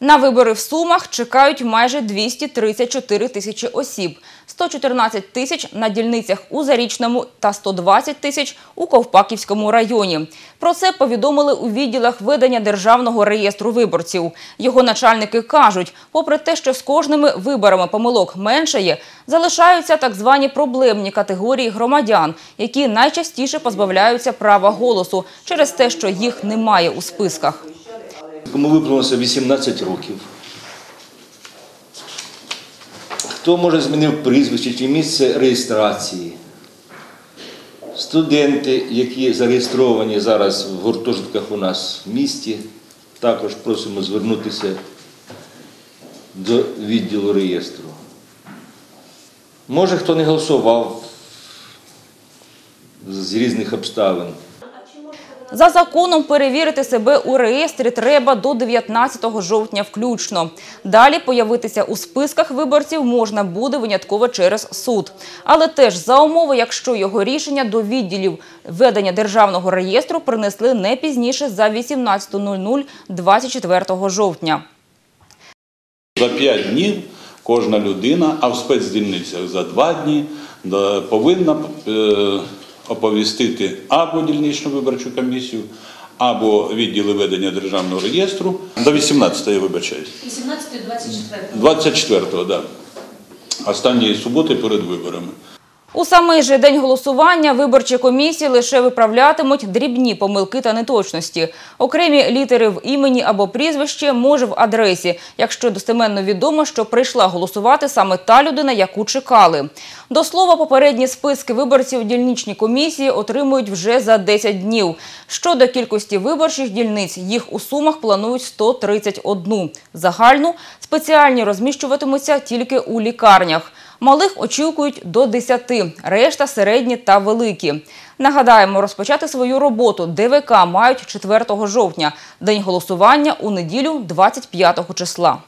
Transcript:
На вибори в Сумах чекають майже 234 тисячі осіб, 114 тисяч на дільницях у Зарічному та 120 тисяч у Ковпаківському районі. Про це повідомили у відділах ведення Державного реєстру виборців. Його начальники кажуть, попри те, що з кожними виборами помилок меншає, залишаються так звані проблемні категорії громадян, які найчастіше позбавляються права голосу через те, що їх немає у списках. Кому виповнилося 18 років. Хто може змінив прізвище чи місце реєстрації? Студенти, які зареєстровані зараз в гуртожитках у нас в місті, також просимо звернутися до відділу реєстру. Може, хто не голосував з різних обставин. За законом перевірити себе у реєстрі треба до 19 жовтня включно. Далі появитися у списках виборців можна буде винятково через суд. Але теж за умови, якщо його рішення до відділів ведення державного реєстру принесли не пізніше за 18.00 24 жовтня. За 5 днів кожна людина, а в спецдільницях за 2 дні повинна е, оповістити або дільничну виборчу комісію, або відділи ведення державного реєстру до 18 я вибачаюсь. 18-24. 24-го, да. Останньої суботи перед виборами. У самий же день голосування виборчі комісії лише виправлятимуть дрібні помилки та неточності. Окремі літери в імені або прізвище може в адресі, якщо достеменно відомо, що прийшла голосувати саме та людина, яку чекали. До слова, попередні списки виборців дільничні комісії отримують вже за 10 днів. Щодо кількості виборчих дільниць, їх у Сумах планують 131. Загальну спеціальні розміщуватимуться тільки у лікарнях. Малих очікують до 10, решта середні та великі. Нагадаємо, розпочати свою роботу ДВК мають 4 жовтня, день голосування у неділю 25 числа.